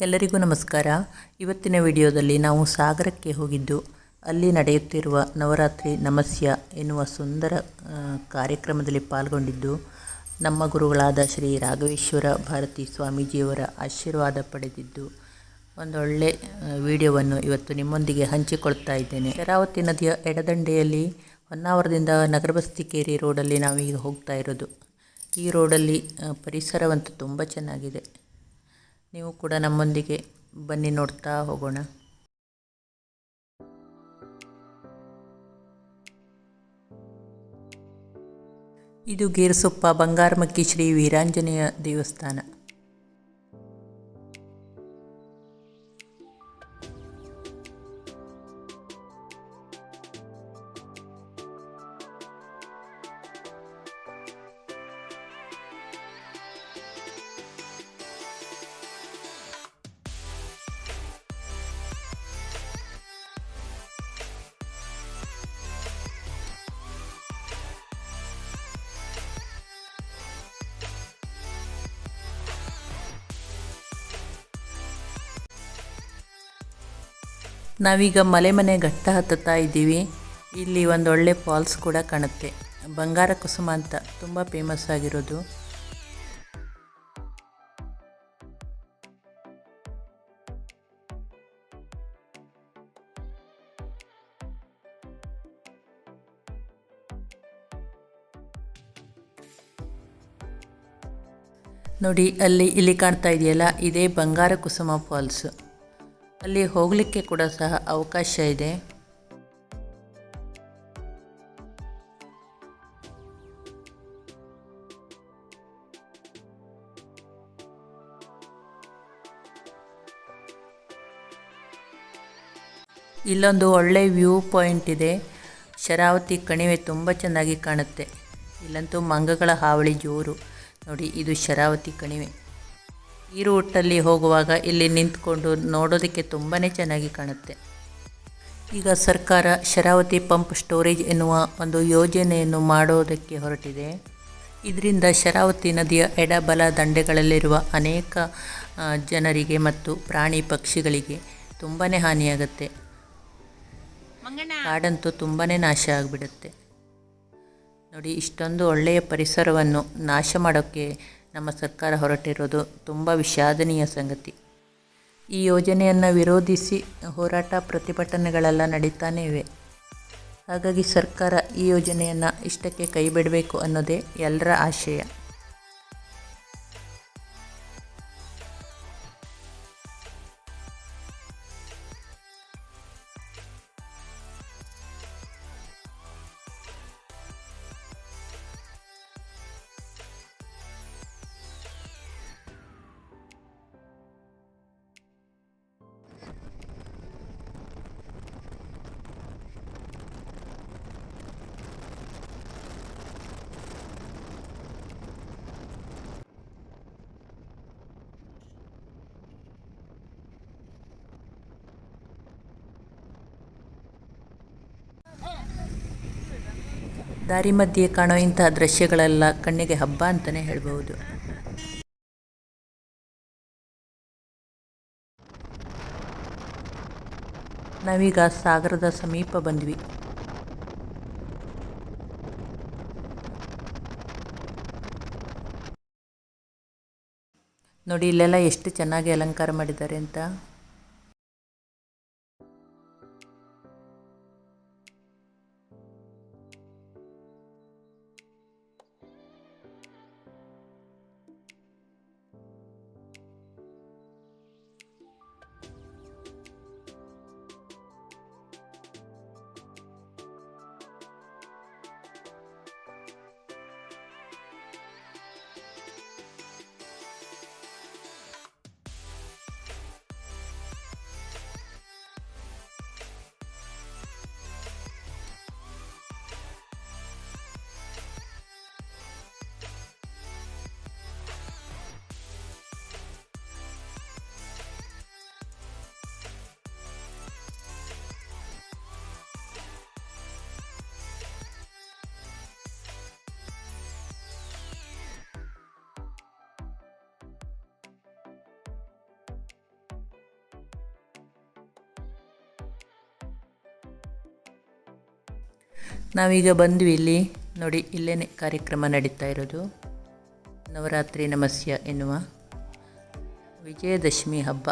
ಎಲ್ಲರಿಗೂ ನಮಸ್ಕಾರ. ಇವತ್ತಿನ ವಿಡಿಯೋದಲ್ಲಿ ನಾವು ಸಾಗರಕ್ಕೆ ಹೋಗಿದ್ದು. ಅಲ್ಲಿ ನಡೆಯುತ್ತಿರುವ ನವರಾತ್ರಿ ನಮಸ್ಯ ಎನ್ನುವ ಸುಂದರ ಕಾರ್ಯಕ್ರಮದಲ್ಲಿ ಪಾಲ್ಗೊಂಡಿದ್ದು ನಮ್ಮ ಗುರುಗಳಾದ ಶ್ರೀ ರಾಘವೇಶ್ವರ ಭಾರತಿ ಸ್ವಾಮೀಜಿಯವರ ಆಶೀರ್ವಾದ ಪಡೆದಿದ್ದು ಒಂದೊಳ್ಳೆ ವಿಡಿಯೋವನ್ನು ಇವತ್ತು ನಿಮ್ಮೊಂದಿಗೆ ಹಂಚಿಕೊಳ್ತಾ ಇದ್ದೇನೆ. ಶರಾವತಿ ನದಿಯ ಎಡದಂಡೆಯಲ್ಲಿ ಹೊನ್ನಾವರದಿಂದ ನಗರಬಸ್ತಿಕೇರಿ ರೋಡಲ್ಲಿ ನಾವೀಗ ಹೋಗ್ತಾ ಇರೋದು. ಈ ರೋಡಲ್ಲಿ ಪರಿಸರವಂತೂ ತುಂಬ ಚೆನ್ನಾಗಿದೆ. ನೀವು ಕೂಡ ನಮ್ಮೊಂದಿಗೆ ಬನ್ನಿ ನೋಡ್ತಾ ಹೋಗೋಣ. ಇದು ಗೇರುಸೊಪ್ಪ ಬಂಗಾರಮಕ್ಕಿ ಶ್ರೀ ವೀರಾಂಜನೇಯ ದೇವಸ್ಥಾನ. ನಾವೀಗ ಮಲೆ ಮನೆ ಘಟ್ಟ ಹತ್ತುತ್ತಾ ಇದ್ದೀವಿ. ಇಲ್ಲಿ ಒಂದು ಒಳ್ಳೆ ಫಾಲ್ಸ್ ಕೂಡ ಕಾಣುತ್ತೆ. ಬಂಗಾರ ಕುಸುಮ ಅಂತ ತುಂಬ ಫೇಮಸ್ ಆಗಿರೋದು. ನೋಡಿ, ಅಲ್ಲಿ ಇಲ್ಲಿ ಕಾಣ್ತಾ ಇದೆಯಲ್ಲ, ಇದೇ ಬಂಗಾರ ಕುಸುಮ ಫಾಲ್ಸ್. ಅಲ್ಲಿ ಹೋಗಲಿಕ್ಕೆ ಕೂಡ ಸಹ ಅವಕಾಶ ಇದೆ. ಇಲ್ಲೊಂದು ಒಳ್ಳೆ ವ್ಯೂ ಪಾಯಿಂಟ್ ಇದೆ. ಶರಾವತಿ ಕಣಿವೆ ತುಂಬ ಚೆನ್ನಾಗಿ ಕಾಣುತ್ತೆ. ಇಲ್ಲಂತೂ ಮಂಗಗಳ ಹಾವಳಿ ಜೋರು. ನೋಡಿ, ಇದು ಶರಾವತಿ ಕಣಿವೆ. ಈ ರೂಟಲ್ಲಿ ಹೋಗುವಾಗ ಇಲ್ಲಿ ನಿಂತ್ಕೊಂಡು ನೋಡೋದಕ್ಕೆ ತುಂಬಾ ಚೆನ್ನಾಗಿ ಕಾಣುತ್ತೆ. ಈಗ ಸರ್ಕಾರ ಶರಾವತಿ ಪಂಪ್ ಸ್ಟೋರೇಜ್ ಎನ್ನುವ ಒಂದು ಯೋಜನೆಯನ್ನು ಮಾಡೋದಕ್ಕೆ ಹೊರಟಿದೆ. ಇದರಿಂದ ಶರಾವತಿ ನದಿಯ ಎಡಬಲ ದಂಡೆಗಳಲ್ಲಿರುವ ಅನೇಕ ಜನರಿಗೆ ಮತ್ತು ಪ್ರಾಣಿ ಪಕ್ಷಿಗಳಿಗೆ ತುಂಬಾ ಹಾನಿಯಾಗುತ್ತೆ. ಕಾಡಂತೂ ತುಂಬಾ ನಾಶ ಆಗಿಬಿಡುತ್ತೆ. ನೋಡಿ ಇಷ್ಟೊಂದು ಒಳ್ಳೆಯ ಪರಿಸರವನ್ನು ನಾಶ ಮಾಡೋಕ್ಕೆ ನಮ್ಮ ಸರ್ಕಾರ ಹೊರಟಿರೋದು ತುಂಬ ವಿಷಾದನೀಯ ಸಂಗತಿ. ಈ ಯೋಜನೆಯನ್ನು ವಿರೋಧಿಸಿ ಹೋರಾಟ ಪ್ರತಿಭಟನೆಗಳೆಲ್ಲ ನಡೀತಾನೇ ಇವೆ. ಹಾಗಾಗಿ ಸರ್ಕಾರ ಈ ಯೋಜನೆಯನ್ನು ಇಷ್ಟಕ್ಕೆ ಕೈ ಬಿಡಬೇಕು ಅನ್ನೋದೇ ಎಲ್ಲರ ಆಶಯ. ದಾರಿ ಮಧ್ಯೆ ಕಾಣೋ ಇಂತಹ ದೃಶ್ಯಗಳೆಲ್ಲ ಕಣ್ಣಿಗೆ ಹಬ್ಬ ಅಂತಾನೆ ಹೇಳ್ಬೋದು ನಾವೀಗ ಸಾಗರದ ಸಮೀಪ ಬಂದ್ವಿ. ನೋಡಿ, ಇಲ್ಲೆಲ್ಲ ಎಷ್ಟು ಚೆನ್ನಾಗಿ ಅಲಂಕಾರ ಮಾಡಿದ್ದಾರೆ ಅಂತ. ನಾವೀಗ ಬಂದ್ವಿ ಇಲ್ಲಿ. ನೋಡಿ ಇಲ್ಲೇ ಕಾರ್ಯಕ್ರಮ ನಡೀತಾ ಇರೋದು. ನವರಾತ್ರಿ ನಮಸ್ಯ ಎನ್ನುವ ವಿಜಯದಶಮಿ ಹಬ್ಬ.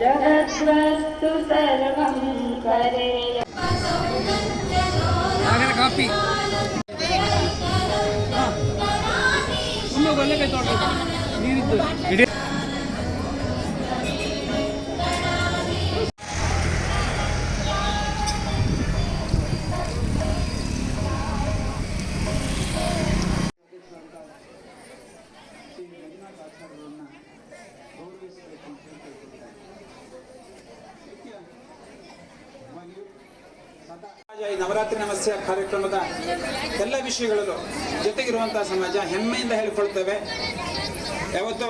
जगद्वस्तु सर्वं करे ಈ ನವರಾತ್ರಿ ನಮಸ್ಯ ಕಾರ್ಯಕ್ರಮದ ಎಲ್ಲ ವಿಷಯಗಳಲ್ಲೂ ಜೊತೆಗಿರುವಂತಹ ಸಮಾಜ ಹೆಮ್ಮೆಯಿಂದ ಹೇಳಿಕೊಳ್ತೇವೆ. ಯಾವತ್ತು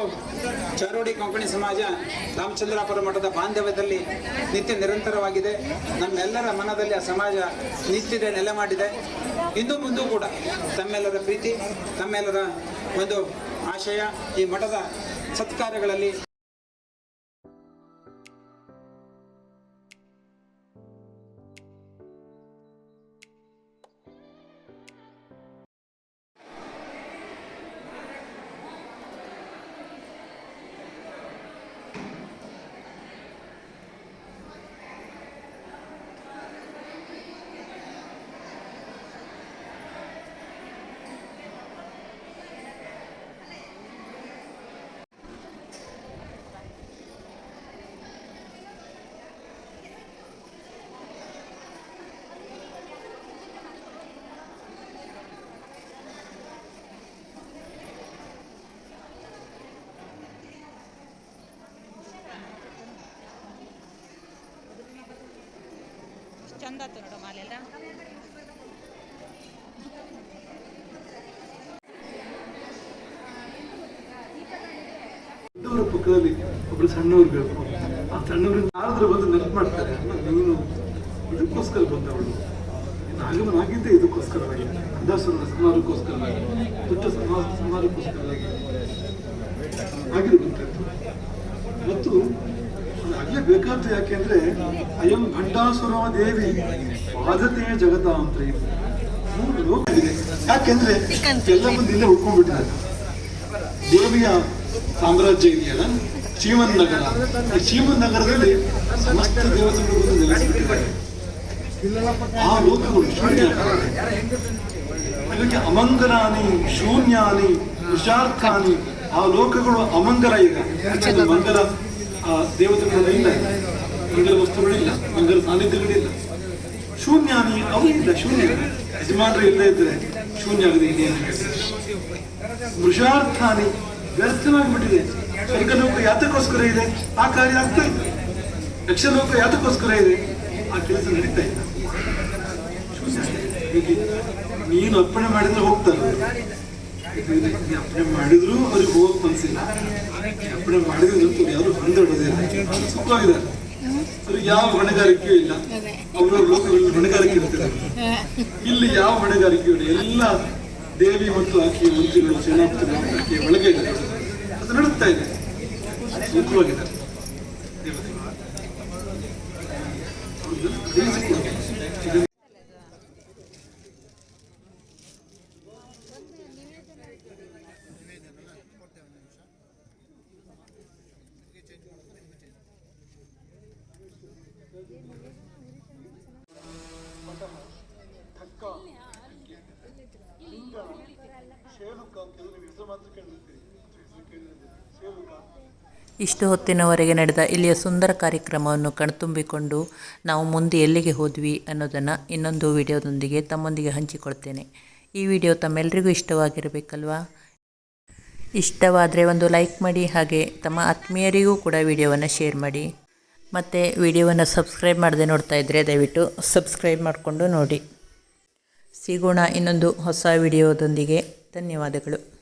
ಚಾರೋಡಿ ಕೊಂಕಣಿ ಸಮಾಜ ರಾಮಚಂದ್ರಾಪುರ ಮಠದ ಬಾಂಧವ್ಯದಲ್ಲಿ ನಿತ್ಯ ನಿರಂತರವಾಗಿದೆ. ನಮ್ಮೆಲ್ಲರ ಮನದಲ್ಲಿ ಆ ಸಮಾಜ ನಿತ್ಯದ ನೆಲೆ ಮಾಡಿದೆ. ಇಂದು ಮುಂದೂ ಕೂಡ ತಮ್ಮೆಲ್ಲರ ಪ್ರೀತಿ, ತಮ್ಮೆಲ್ಲರ ಒಂದು ಆಶಯ ಈ ಮಠದ ಸತ್ಕಾರ್ಯಗಳಲ್ಲಿ ಚಂದ ಆಯ್ತು ನೋಡು ಮಾಲೆಲ್ಲ ಪಕ್ಕದಲ್ಲಿ ಒಬ್ರು ಸಣ್ಣವ್ರು ಬೇಕು. ಆ ಸಣ್ಣವ್ರಿಗೆ ಯಾರಾದ್ರೂ ಬಂದು ನೆನಪು ಮಾಡ್ತಾರೆ ನೀನು ಇದಕ್ಕೋಸ್ಕರ ಬಂದವಳು. ನಾಗವನಾಗಿದ್ದೆ ಇದಕ್ಕೋಸ್ಕರವಾಗಿ. ಅಂದಾಸುರನ ಸಮಾರಕ್ಕೋಸ್ಕರವಾಗಿ ದೊಡ್ಡ ಸಮಾಜ ಸಮಾರಕ್ಕೋಸ್ಕರವಾಗಿ ಆಗಿರುವಂಥದ್ದು ಮತ್ತು ಅದು ಬೇಕಂತ ಯಾಕೆಂದ್ರೆ ಅಯಂ ಭಂಡಾಸುರ ದೇವಿ ಬಾಧತೆ ಜಗತಾಂತ್ರಿ. ಮೂರು ಲೋಕ ಇದೆ ಯಾಕೆಂದ್ರೆ ಎಲ್ಲ ಮುಂದೆ ಇಲ್ಲೇ ಉಳ್ಕೊಂಡ್ಬಿಟ್ಟಿದ್ದಾರೆ ದೇವಿಯ ಸಾಮ್ರಾಜ್ಯ ಇದೆಯಲ್ಲ? ಶ್ರೀಮನ್ ನಗರ. ಈ ಶ್ರೀಮನ್ ನಗರದಲ್ಲಿ ಸಮಸ್ತ ದೇವತೆಗಳು ಬಂದು ನೆಲೆಸಿಬಿಟ್ಟಿದ್ದಾರೆ. ಆ ಲೋಕಗಳು ಶೂನ್ಯ. ಅದಕ್ಕೆ ಅಮಂಗಲಾನಿ ಶೂನ್ಯಾನಿ ವಿಷಾರ್ಥಾನಿ ಆ ಲೋಕಗಳು ಅಮಂಗಲ ಈಗ. ಮಂಗಲ ಆ ದೇವತೆಗಳು ಇಲ್ಲ. ಮಂಗಲ ವಸ್ತುಗಳಿಲ್ಲ, ಮಂಗಲ ಸಾನ್ನಿಧ್ಯಗಳಿಲ್ಲ. ಶೂನ್ಯಾನಿ ಅವು ಇಲ್ಲ, ಶೂನ್ಯ. ಯಜಮಾನರು ಇಲ್ಲದೆ ಇದ್ರೆ ಶೂನ್ಯ ಆಗದೆ ಇನ್ನೇನು ವೃಷಾರ್ಥಾನಿ ವ್ಯರ್ಥವಾಗಿಬಿಟ್ಟಿದೆ ಸ್ವರ್ಗಲೋಕ ಯಾತಕ್ಕೋಸ್ಕರ ಇದೆ? ಆ ಕಾರ್ಯ ಆಗ್ತಾ ಇಲ್ಲ. ಯಕ್ಷಲೋಕ ಯಾತಕ್ಕೋಸ್ಕರ ಇದೆ? ಆ ಕೆಲಸ ನಡೀತಾ ಇಲ್ಲ. ಶೂನ್ಯ. ನೀನು ಅರ್ಪಣೆ ಮಾಡಿದ್ರೆ ಹೋಗ್ತಾರೆ ಇದು ಇದೆ. ಮಾಡಿದ್ರು ಅವ್ರಿಗೆ ಹೋಗಕ್ ಮನ್ಸಿಲ್ಲ. ಅಪ್ಪಣೆ ಮಾಡಿದ್ರು ಯಾರು ಅಂತೂ ಯಾರು ಹೊಂದಾಡೋದಿಲ್ಲ ಸುಖವಾಗಿದ್ದಾರೆ ಅವ್ರಿಗೆ ಯಾವ ಹೊಣೆಗಾರಿಕೆಯೂ ಇಲ್ಲ. ಅವ್ರವ್ರ ಲೋಕಗಳಲ್ಲಿ ಹೊಣೆಗಾರಿಕೆ ಇರ್ತದೆ ಇಲ್ಲಿ ಯಾವ ಹೊಣೆಗಾರಿಕೆಯೂ ಇಲ್ಲ. ಎಲ್ಲ ದೇವಿ ಮತ್ತು ಆಕೆಯ ಮಂತ್ರಿಗಳು ಚೆನ್ನಾಗಿ ಒಳಗೆ ಇದ್ದಾರೆ. ಅದು ನಡುತ್ತಾ ಇದೆ. ಸುಖವಾಗಿದ್ದಾರೆ ಇಷ್ಟು ಹೊತ್ತಿನವರೆಗೆ ನಡೆದ ಇಲ್ಲಿಯ ಸುಂದರ ಕಾರ್ಯಕ್ರಮವನ್ನು ಕಣ್ತುಂಬಿಕೊಂಡು ನಾವು ಮುಂದೆ ಎಲ್ಲಿಗೆ ಹೋದ್ವಿ ಅನ್ನೋದನ್ನು ಇನ್ನೊಂದು ವಿಡಿಯೋದೊಂದಿಗೆ ತಮ್ಮೊಂದಿಗೆ ಹಂಚಿಕೊಳ್ತೇನೆ. ಈ ವಿಡಿಯೋ ತಮ್ಮೆಲ್ಲರಿಗೂ ಇಷ್ಟವಾಗಿರಬೇಕಲ್ವಾ? ಇಷ್ಟವಾದರೆ ಒಂದು ಲೈಕ್ ಮಾಡಿ ಹಾಗೆ ತಮ್ಮ ಆತ್ಮೀಯರಿಗೂ ಕೂಡ ವಿಡಿಯೋವನ್ನು ಶೇರ್ ಮಾಡಿ. ಮತ್ತು ವಿಡಿಯೋವನ್ನು ಸಬ್ಸ್ಕ್ರೈಬ್ ಮಾಡದೆ ನೋಡ್ತಾ ಇದ್ದರೆ ದಯವಿಟ್ಟು ಸಬ್ಸ್ಕ್ರೈಬ್ ಮಾಡಿಕೊಂಡು ನೋಡಿ. ಸಿಗೋಣ ಇನ್ನೊಂದು ಹೊಸ ವಿಡಿಯೋದೊಂದಿಗೆ. ಧನ್ಯವಾದಗಳು.